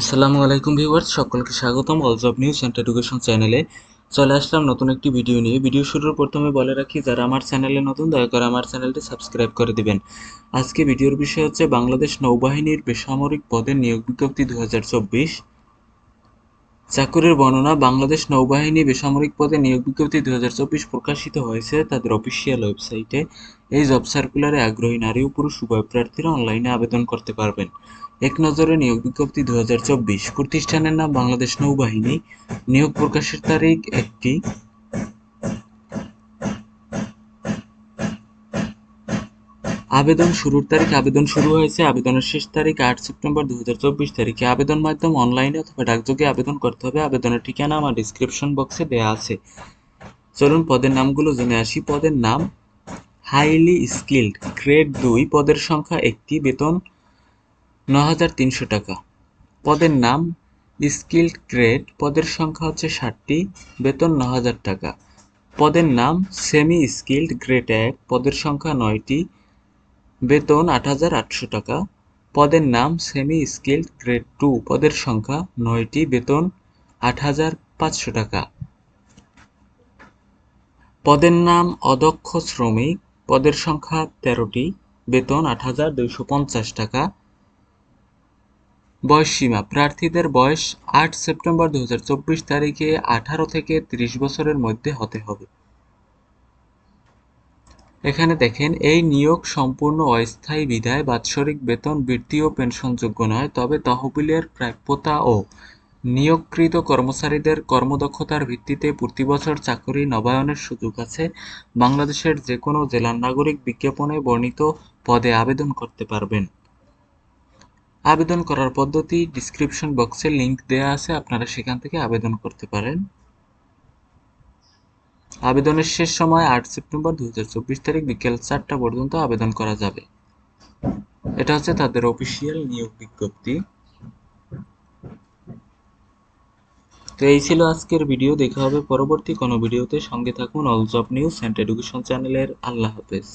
আসসালামু আলাইকুম ভিউয়ার্স, সকলকে স্বাগতম all of news and education চ্যানেলে। চলে আসলাম নতুন একটি ভিডিও নিয়ে। ভিডিও শুরুর প্রথমে বলে রাখি, যারা আমার চ্যানেলে নতুন, দয়া করে আমার চ্যানেলটি সাবস্ক্রাইব করে দিবেন। আজকে ভিডিওর বিষয় হচ্ছে বাংলাদেশ নৌবাহিনীর বেসামরিক পদের নিয়োগ বিজ্ঞপ্তি দু হাজার চব্বিশ। চাকুরির বর্ণনা, বাংলাদেশ নৌবাহিনী বেসামরিক পদে নিয়োগ বিজ্ঞপ্তি দুহাজার চব্বিশ প্রকাশিত হয়েছে তাদের অফিসিয়াল ওয়েবসাইটে এই জব সার্কুলারে আগ্রহী নারী ও পুরুষ উভয় প্রার্থীরা অনলাইনে আবেদন করতে পারবেন। এক নজরে নিয়োগ বিজ্ঞপ্তি দু হাজার চব্বিশ প্রতিষ্ঠানের নাম বাংলাদেশ নৌবাহিনী। নিয়োগ প্রকাশের তারিখ একটি আবেদন শুরুর তারিখ আবেদন শুরু হয়েছে। আবেদনের শেষ তারিখ আট সেপ্টেম্বর দু হাজার চব্বিশ তারিখে আবেদন মাধ্যম অনলাইনে অথবা ডাকযোগে আবেদন করতে হবে। আবেদনের ঠিকানা আমার ডিসক্রিপশন বক্সে দেওয়া আছে। চলুন পদের নামগুলো জেনে আসি। পদের নাম হাইলি স্কিল্ড, গ্রেড দুই। পদের সংখ্যা একটি, বেতন ন হাজার তিনশো টাকা। পদের নাম স্কিল্ড গ্রেড, পদের সংখ্যা হচ্ছে ষাটটি, বেতন ন হাজার টাকা। পদের নাম সেমি স্কিল্ড গ্রেড এক, পদের সংখ্যা নয়টি বেতন আট হাজার আটশো টাকা। পদের নাম সেমি স্কিল্ড গ্রেড টু পদের সংখ্যা নয়টি। বেতন আট হাজার পাঁচশো টাকা। পদের নাম অদক্ষ শ্রমিক। পদের সংখ্যা তেরোটি। বেতন আট হাজার দুইশো পঞ্চাশ টাকা। বয়স সীমা প্রার্থীদের বয়স আট সেপ্টেম্বর দু হাজার চব্বিশ তারিখে আঠারো থেকে ত্রিশ বছরের মধ্যে হতে হবে। এখানে দেখেন, এই নিয়োগ সম্পূর্ণ অস্থায়ী বিধায় বাৎসরিক বেতন বৃত্তি ও পেনশনযোগ্য নয়, তবে তহবিলের প্রাপ্যতা ও নিয়োগকৃত কর্মচারীদের কর্মদক্ষতার ভিত্তিতে প্রতি বছর চাকরি নবায়নের সুযোগ আছে। বাংলাদেশের যে কোনো জেলার নাগরিক বিজ্ঞাপনে বর্ণিত পদে আবেদন করতে পারবেন। আবেদন করার পদ্ধতি ডিসক্রিপশন বক্সে লিংক দেওয়া আছে, আপনারা সেখান থেকে আবেদন করতে পারেন। আবেদনের শেষ সময় আট সেপ্টেম্বর দুহাজার চব্বিশ তারিখ বিকেল চারটা পর্যন্ত আবেদন করা যাবে। এটা হচ্ছে তাদের অফিসিয়াল নিয়োগ বিজ্ঞপ্তি। তো এই ছিল আজকের ভিডিও। দেখা হবে পরবর্তী কোনো ভিডিওতে। সঙ্গে থাকুন all job news and education চ্যানেলের আল্লাহ হাফেজ।